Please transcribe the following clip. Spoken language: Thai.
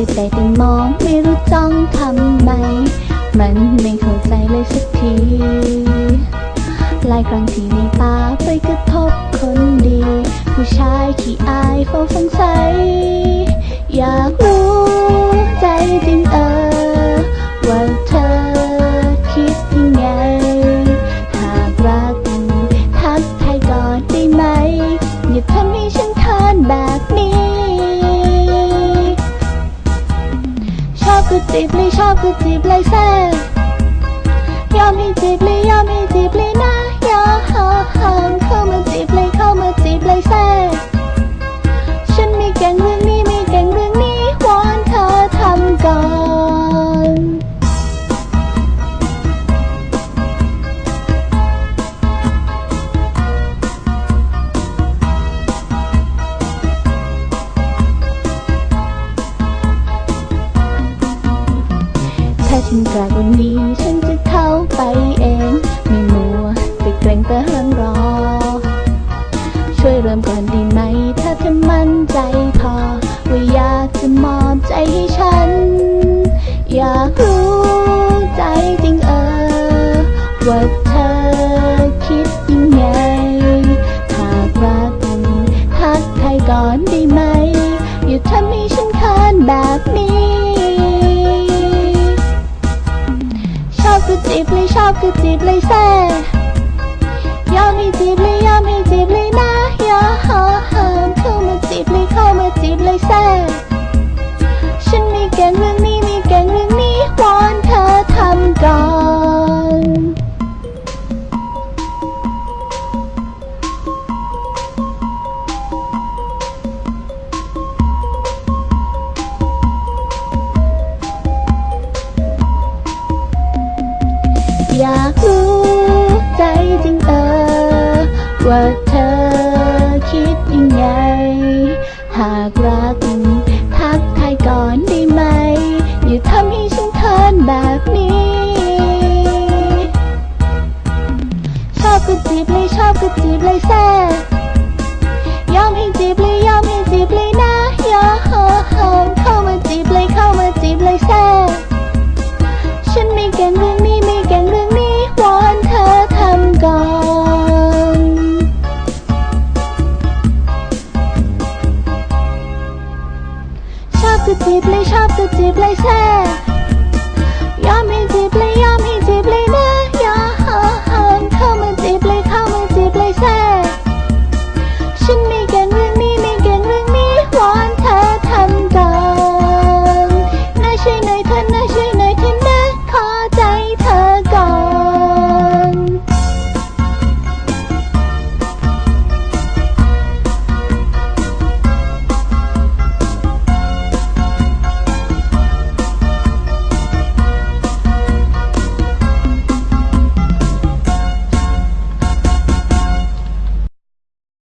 มองไม่รู้จ้องทำไม มันไม่เข้าใจเลยสักที หลายครั้งที่ในตาไปกระทบคนดี ผู้ชายขี้อายเฝ้าสงสัย อยากรู้ ชอบก็จีบเลย ฉันกล้าวันนี้ฉันจะเข้าไป จีบเลยเซ่ยอมให้จีบเลยยอมให้จีบเลยนะอย่าห่าห้ามเข้ามาจีบเลยเข้ามาจีบเลยเซ่ อยากรู้ใจจริงเออ ว่าเธอคิดยังไง หากรัก ทักทายก่อนได้ไหม อย่าทำให้ฉันเขินแบบนี้ ชอบก็จีบเลยชอบก็จีบเลยแซ่ยอมให้จีบเลย ชอบก็จีบเล